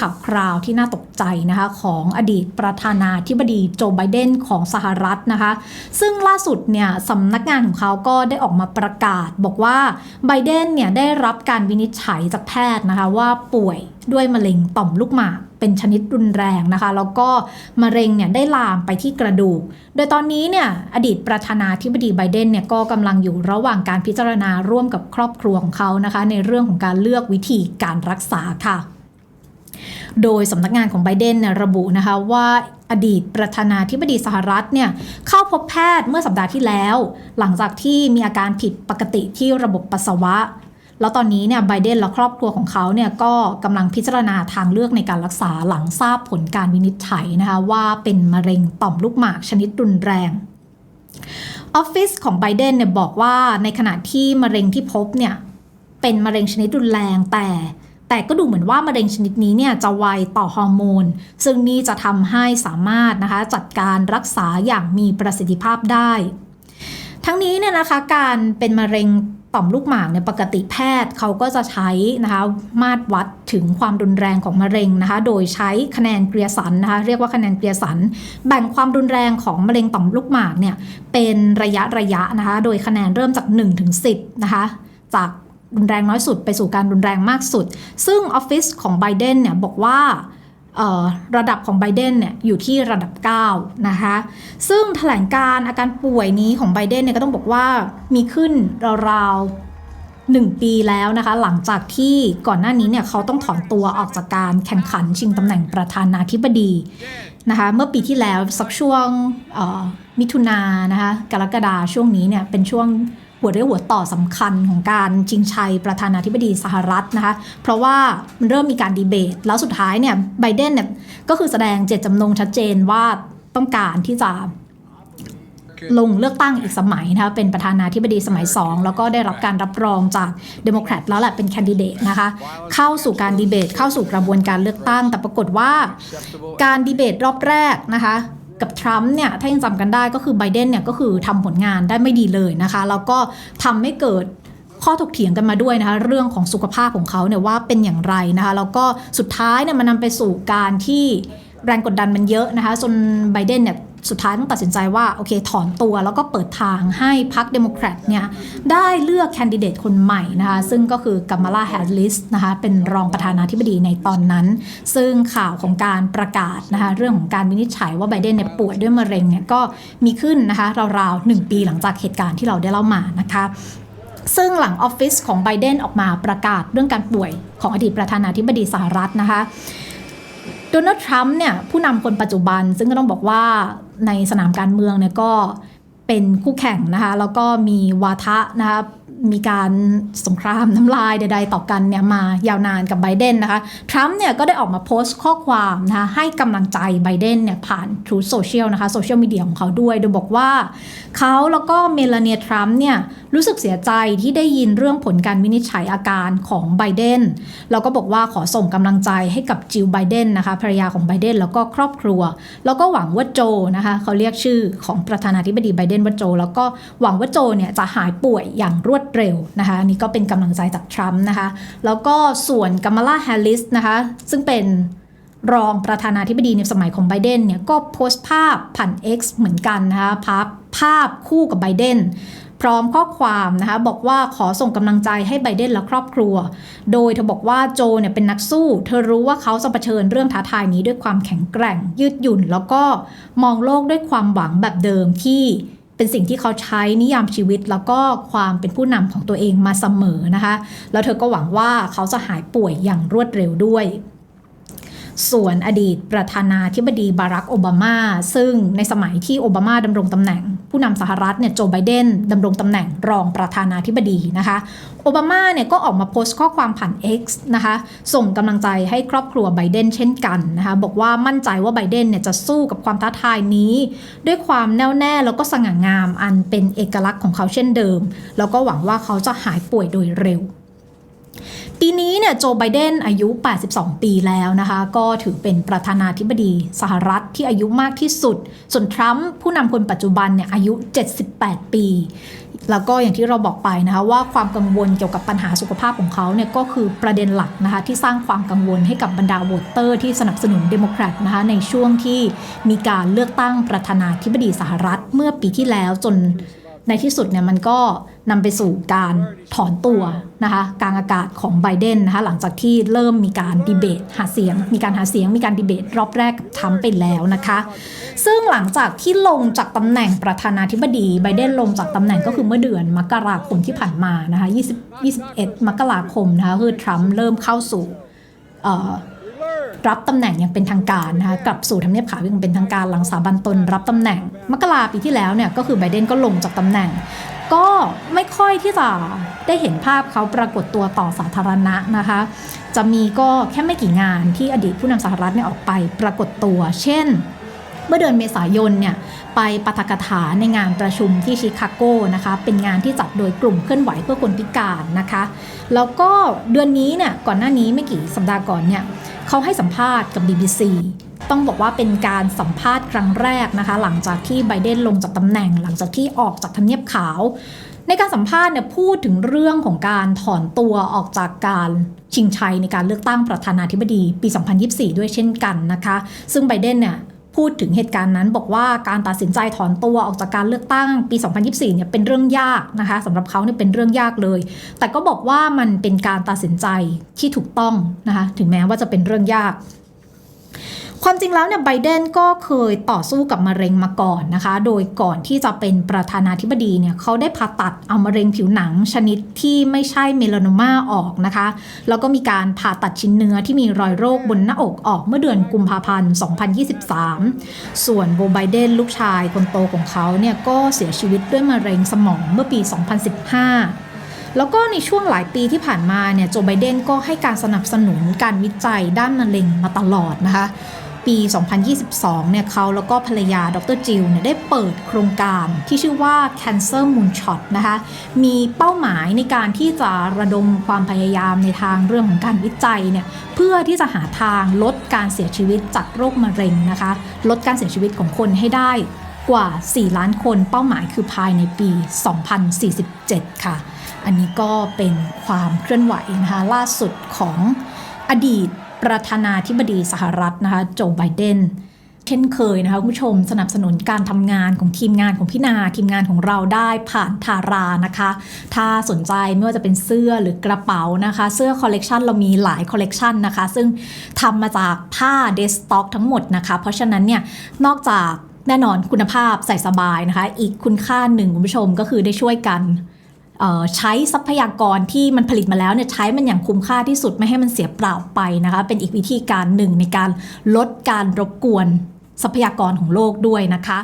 ข่าวคราวที่น่าตกใจนะคะของอดีตประธานาธิบดีโจไบเดนของสหรัฐนะคะ ซึ่งล่าสุดเนี่ยสำนักงานของเขาก็ได้ออกมาประกาศ บอกว่าไบเดนเนี่ยได้รับการวินิจฉัยจากแพทย์นะคะว่าป่วยด้วยมะเร็งต่อมลูกหมากเป็นชนิดรุนแรงนะคะ แล้วก็มะเร็งเนี่ยได้ลามไปที่กระดูก โดยตอนนี้เนี่ยอดีตประธานาธิบดีไบเดนเนี่ยก็กำลังอยู่ระหว่างการพิจารณาร่วมกับครอบครัวของเขานะคะ ในเรื่องของการเลือกวิธีการรักษาค่ะ โดยสำนักงานของไบเดนระบุนะคะว่าอดีตประธานาธิบดีสหรัฐเนี่ยเข้าพบแพทย์เมื่อสัปดาห์ที่แล้ว หลังจากที่มีอาการผิดปกติที่ระบบปัสสาวะ แล้วตอนนี้เนี่ยไบเดนและครอบครัวของเขาเนี่ยก็กำลังพิจารณาทางเลือกในการรักษาหลังทราบผลการวินิจฉัยนะคะว่าเป็นมะเร็งต่อมลูกหมากชนิดรุนแรงออฟฟิศของไบเดนเนี่ยบอกว่าในขณะที่มะเร็งที่พบเนี่ยเป็นมะเร็งชนิดรุนแรงแต่ แต่ก็ดูเหมือนว่ามะเร็งชนิดนี้เนี่ยจะไวต่อฮอร์โมน ซึ่งนี่จะทำให้สามารถนะคะจัดการรักษาอย่างมีประสิทธิภาพได้ ทั้งนี้เนี่ยนะคะการเป็นมะเร็งต่อมลูกหมากเนี่ยปกติแพทย์เขาก็จะใช้นะคะมาตรวัดถึงความรุนแรงของมะเร็งนะคะ โดยใช้คะแนนเกลียสันนะคะ เรียกว่าคะแนนเกลียสัน แบ่งความรุนแรงของมะเร็งต่อมลูกหมากเนี่ยเป็นระยะระยะนะคะ โดยคะแนนเริ่มจาก1ถึง10นะคะ จาก รุนแรงน้อยสุด ไปสู่การรุนแรงมากสุด ซึ่งออฟฟิศของไบเดนเนี่ยบอกว่าระดับของไบเดนเนี่ยอยู่ที่ระดับ 9 นะคะ ซึ่งแถลงการอาการป่วยนี้ของไบเดนเนี่ยก็ต้องบอกว่ามีขึ้นราวๆหนึ่งปีแล้วนะคะ หลังจากที่ก่อนหน้านี้เนี่ยเขาต้องถอนตัวออกจากการแข่งขันชิงตำแหน่งประธานาธิบดีนะคะ เมื่อปีที่แล้วสักช่วงมิถุนายนนะคะกรกฎาช่วงนี้เนี่ยเป็นช่วง หัวเรี่ยวหัวต่อสำคัญของการชิงชัยประธานาธิบดีสหรัฐนะคะ เพราะว่ามันเริ่มมีการดีเบต แล้วสุดท้ายเนี่ยไบเดนเนี่ยก็คือแสดงเจตจำนงชัดเจนว่าต้องการที่จะลงเลือกตั้งอีกสมัยนะคะเป็นประธานาธิบดีสมัย 2 แล้วก็ได้รับการรับรองจากเดโมแครตแล้วแหละเป็นแคนดิเดตนะคะ เข้าสู่การดีเบต เข้าสู่กระบวนการเลือกตั้ง แต่ปรากฏว่า การดีเบตรอบแรกนะคะ กับทรัมป์เนี่ยถ้ายังจำกันได้ก็คือไบเดนเนี่ยก็คือทำผลงานได้ไม่ดีเลยนะคะแล้วก็ทำให้เกิดข้อถกเถียงกันมาด้วยนะคะเรื่องของสุขภาพของเขาเนี่ยว่าเป็นอย่างไรนะคะแล้วก็สุดท้ายเนี่ยมันนำไปสู่การที่แรงกดดันมันเยอะนะคะจนไบเดนเนี่ย สุดท้ายต้องตัดสินใจว่าโอเคถอนตัวแล้วก็เปิดทางให้พรรคเดโมแครตเนี่ยได้เลือกแคนดิเดตคนใหม่นะคะซึ่งก็คือกัมมาลาแฮร์ริสนะคะเป็นรองประธานาธิบดีในตอนนั้น ซึ่งข่าวของการประกาศนะคะเรื่องของการวินิจฉัยว่าไบเดนเนี่ยป่วยด้วยมะเร็งเนี่ยก็มีขึ้นนะคะราวๆหนึ่งปีหลังจากเหตุการณ์ที่เราได้เล่ามานะคะซึ่งหลังออฟฟิศของไบเดนออกมาประกาศเรื่องการป่วยของอดีตประธานาธิบดีสหรัฐนะคะ โดนัลด์ทรัมป์เนี่ยผู้นำคนปัจจุบัน ซึ่งก็ต้องบอกว่าในสนามการเมืองเนี่ยก็เป็นคู่แข่งนะคะแล้วก็มีวาทะนะคะ มีการสงครามน้ำลายใดๆต่อกันเนี่ยมายาวนานกับไบเดนนะคะ ทรัมป์เนี่ยก็ได้ออกมาโพสต์ข้อความนะคะให้กำลังใจไบเดนเนี่ยผ่าน True Social นะคะโซเชียลมีเดียของเขาด้วย โดยบอกว่าเขาแล้วก็เมลานีทรัมป์เนี่ยรู้สึกเสียใจที่ได้ยินเรื่องผลการวินิจฉัยอาการของไบเดนแล้วก็บอกว่าขอส่งกำลังใจให้กับจิลไบเดนนะคะภรรยาของไบเดนแล้วก็ครอบครัว แล้วก็หวังว่าโจนะคะเขาเรียกชื่อของประธานาธิบดีไบเดนว่าโจ แล้วก็หวังว่าโจเนี่ยจะหายป่วยอย่างรวดเร็วนะคะอันนี่ก็เป็นกำลังใจจากทรัมป์นะคะ แล้วก็ส่วนกัมมาลาแฮร์ริสนะคะซึ่งเป็นรองประธานาธิบดีในสมัยของไบเดนเนี่ยก็โพสต์ภาพผ่าน X เหมือนกันนะคะภาพภาพคู่กับไบเดนพร้อมข้อความนะคะบอกว่าขอส่งกำลังใจให้ไบเดนและครอบครัว โดยเธอบอกว่าโจเนี่ยเป็นนักสู้ เธอรู้ว่าเขาจะเผชิญเรื่องท้าทายนี้ด้วยความแข็งแกร่งยืดหยุ่น แล้วก็มองโลกด้วยความหวังแบบเดิมที่ เป็นสิ่งที่เขาใช้นิยามชีวิต แล้วก็ความเป็นผู้นำของตัวเองมาเสมอนะคะ แล้วเธอก็หวังว่าเขาจะหายป่วยอย่างรวดเร็วด้วยส่วนอดีตประธานาธิบดีบารักโอบามา ซึ่งในสมัยที่โอบามาดำรงตำแหน่ง ผู้นำสหรัฐเนี่ยโจไบเดนดำรงตำแหน่งรองประธานาธิบดีนะคะ โอบามาเนี่ยก็ออกมาโพสต์ข้อความผ่าน X นะคะ ส่งกำลังใจให้ครอบครัวไบเดนเช่นกันนะคะ บอกว่ามั่นใจว่าไบเดนเนี่ยจะสู้กับความท้าทายนี้ ด้วยความแน่วแน่แล้วก็สง่างามอันเป็นเอกลักษณ์ของเขาเช่นเดิม แล้วก็หวังว่าเขาจะหายป่วยโดยเร็ว ปีนี้เนี่ยโจไบเดนอายุ 82 ปีแล้วนะคะ ก็ถือเป็นประธานาธิบดีสหรัฐที่อายุมากที่สุด ส่วนทรัมป์ผู้นำคนปัจจุบันเนี่ยอายุ 78 ปี แล้วก็อย่างที่เราบอกไปนะคะว่าความกังวลเกี่ยวกับปัญหาสุขภาพของเขาเนี่ยก็คือประเด็นหลักนะคะที่สร้างความกังวลให้กับบรรดาโหวตเตอร์ที่สนับสนุนเดโมแครตนะคะในช่วงที่มีการเลือกตั้งประธานาธิบดีสหรัฐเมื่อปีที่แล้วจน ในที่สุดเนี่ยมันก็นำไปสู่การถอนตัวนะคะกลางอากาศของไบเดนนะคะหลังจากที่เริ่มมีการดีเบตหาเสียง มีการหาเสียงมีการดีเบตรอบแรกกับทรัมป์ไปแล้วนะคะ ซึ่งหลังจากที่ลงจากตำแหน่งประธานาธิบดีไบเดนลงจากตำแหน่งก็คือเมื่อเดือนมกราคมที่ผ่านมานะคะ20 21 มกราคมนะคะคือทรัมป์เริ่มเข้าสู่ รับตำแหน่งอย่างเป็นทางการนะคะกลับสู่ทำเนียบขาวอย่างเป็นทางการหลังสาบันตนรับตำแหน่ง มกราปีที่แล้วเนี่ยก็คือไบเดนก็ลงจากตำแหน่ง ก็ไม่ค่อยที่จะได้เห็นภาพเขาปรากฏตัวต่อสาธารณะนะคะ จะมีก็แค่ไม่กี่งานที่อดีตผู้นำสหรัฐเนี่ยออกไปปรากฏตัว เช่นเมื่อเดือนเมษายนเนี่ยไปปาฐกถาในงานประชุมที่ชิคาโกนะคะเป็นงานที่จัดโดยกลุ่มเคลื่อนไหวเพื่อคนพิการนะคะ แล้วก็เดือนนี้เนี่ยก่อนหน้านี้ไม่กี่สัปดาห์ก่อนเนี่ยเขาให้สัมภาษณ์กับ BBC ต้องบอกว่าเป็นการสัมภาษณ์ครั้งแรกนะคะ หลังจากที่ไบเดนลงจากตำแหน่ง หลังจากที่ออกจากทำเนียบขาว ในการสัมภาษณ์เนี่ยพูดถึงเรื่องของการถอนตัวออกจากการชิงชัยในการเลือกตั้งประธานาธิบดีปี 2024 ด้วยเช่นกันนะคะ ซึ่งไบเดนเนี่ย พูดถึงเหตุการณ์นั้นบอกว่าการตัดสินใจถอนตัวออกจากการเลือกตั้งปี 2024 เนี่ยเป็นเรื่องยากนะคะสำหรับเขาเนี่ยเป็นเรื่องยากเลย แต่ก็บอกว่ามันเป็นการตัดสินใจที่ถูกต้องนะคะถึงแม้ว่าจะเป็นเรื่องยาก ความจริงแล้วเนี่ยไบเดนก็เคยต่อสู้กับมะเร็งมาก่อนนะคะ โดยก่อนที่จะเป็นประธานาธิบดีเนี่ยเขาได้ผ่าตัดเอามะเร็งผิวหนังชนิดที่ไม่ใช่เมลานอมาออกนะคะ แล้วก็มีการผ่าตัดชิ้นเนื้อที่มีรอยโรคบนหน้าอกออกเมื่อเดือนกุมภาพันธ์ 2023 ส่วนโบไบเดนลูกชายคนโตของเขาเนี่ยก็เสียชีวิตด้วยมะเร็งสมองเมื่อปี 2015แล้วก็ในช่วงหลายปีที่ผ่านมาเนี่ยโจไบเดนก็ให้การสนับสนุนการวิจัยด้านมะเร็งมาตลอดนะคะ ปี 2022 เนี่ยเขาแล้วก็ภรรยาดรจิลเนี่ยได้เปิดโครงการที่ชื่อว่า Cancer Moonshot นะคะ มีเป้าหมายในการที่จะระดมความพยายามในทางเรื่องของการวิจัยเนี่ยเพื่อที่จะหาทางลดการเสียชีวิตจากโรคมะเร็งนะคะ ลดการเสียชีวิตของคนให้ได้กว่า 4 ล้านคนเป้าหมายคือภายในปี 2047 ค่ะ อันนี้ก็เป็นความเคลื่อนไหวนะคะล่าสุดของอดีต ประธานาธิบดีสหรัฐนะคะโจไบเดนเช่นเคยนะคะคุณผู้ชมสนับสนุนการทำงานของทีมงานของพี่นาทีมงานของเราได้ผ่านทารานะคะ ถ้าสนใจไม่ว่าจะเป็นเสื้อหรือกระเป๋านะคะ เสื้อคอลเลกชันเรามีหลายคอลเลกชันนะคะ ซึ่งทำมาจากผ้าเดสต็อกทั้งหมดนะคะ เพราะฉะนั้นเนี่ยนอกจากแน่นอนคุณภาพใส่สบายนะคะ อีกคุณค่าหนึ่งคุณผู้ชมก็คือได้ช่วยกัน ใช้ทรัพยากรที่มันผลิตมาแล้วเนี่ยใช้มันอย่างคุ้มค่าที่สุดไม่ให้มันเสียเปล่าไปนะคะเป็นอีกวิธีการหนึ่งในการลดการรบกวนทรัพยากรของโลกด้วยนะคะ